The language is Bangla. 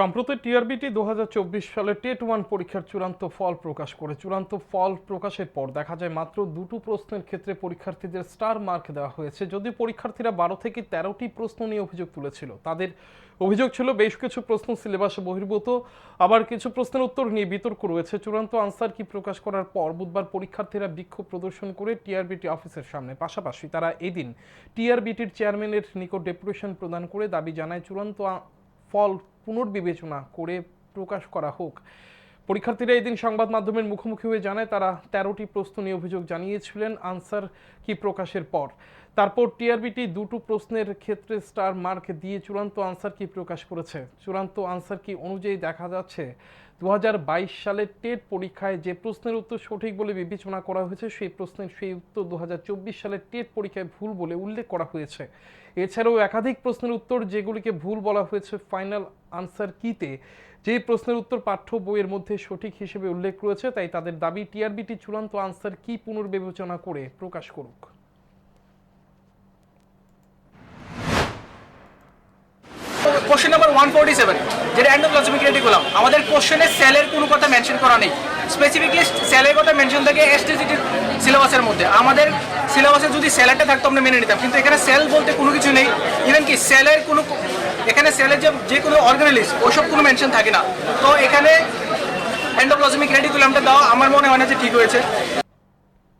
সম্প্রতি টিআরবিটি দু হাজার চব্বিশ সালে টেট ওয়ান পরীক্ষার চূড়ান্ত ফল প্রকাশ করে। চূড়ান্ত ফল প্রকাশের পর দেখা যায় মাত্র দুটো প্রশ্নের ক্ষেত্রে পরীক্ষার্থীদের স্টার মার্ক দেওয়া হয়েছে, যদিও পরীক্ষার্থীরা বারো থেকে তেরোটি প্রশ্ন নিয়ে অভিযোগ তুলেছিল। তাদের অভিযোগ ছিল, বেশ কিছু প্রশ্ন সিলেবাসে বহির্ভূত, আবার কিছু প্রশ্নের উত্তর নিয়ে বিতর্ক রয়েছে। চূড়ান্ত আনসার কি প্রকাশ করার পর বুধবার পরীক্ষার্থীরা বিক্ষোভ প্রদর্শন করে টিআরবিটি অফিসের সামনে। পাশাপাশি তারা এদিন টিআরবিটির চেয়ারম্যানের নিকট ডেপুটেশন প্রদান করে দাবি জানায়, চূড়ান্ত ফল পুনর্বিবেচনা করে প্রকাশ করা হোক। পরীক্ষার্থীরা এদিন সংবাদ মাধ্যমের মুখোমুখি হয়ে জানায়, তারা তেরোটি প্রশ্ন নিয়ে অভিযোগ জানিয়েছিলেন। আনসার কি প্রকাশের পর? তারপর টিআরবিটি দুটো প্রশ্নের ক্ষেত্রে স্টার মার্ক দিয়ে চূড়ান্ত আনসার কি প্রকাশ করেছে? চূড়ান্ত আনসার কি অনুযায়ী দেখা যাচ্ছে? দু সালের টেট পরীক্ষায় যে প্রশ্নের উত্তর সঠিক বলে বিবেচনা করা হয়েছে, সেই প্রশ্নের সেই উত্তর দু হাজার চব্বিশ সালের টেট পরীক্ষায় ভুল বলে উল্লেখ করা হয়েছে। এছাড়াও একাধিক প্রশ্নের উত্তর যেগুলিকে ভুল বলা হয়েছে, ফাইনাল আনসার কিতে যে প্রশ্নের উত্তর পাঠ্য বইয়ের মধ্যে সঠিক হিসেবে উল্লেখ রয়েছে, তাই তাদের দাবি টিআরবিটি চূড়ান্ত আনসার কি পুনর্বিবেচনা করে প্রকাশ করুক। Question number one forty seven যেটা এন্ডোপ্লাজমিক রেটিকুলাম আমাদের কোশ্চেনে সেলের কোনো কথা মেনশন করা নেই। স্পেসিফিকলি সেলের কথা মেনশন থাকে এসটিজিটির সিলেবাসের মধ্যে। আমাদের সিলেবাসে যদি সেলারটা থাকতো, আমরা মেনে নিতাম। কিন্তু এখানে সেল বলতে কোনো কিছু নেই। ইভেন কি সেলের কোনো এখানে সেলের যে যে কোনো অর্গানালিস ওসব কোনো মেনশন থাকে না। তো এখানে এন্ডোপ্লাজমিক রেটিকুলামটা দেওয়া আমার মনে হয় না যে ঠিক হয়েছে।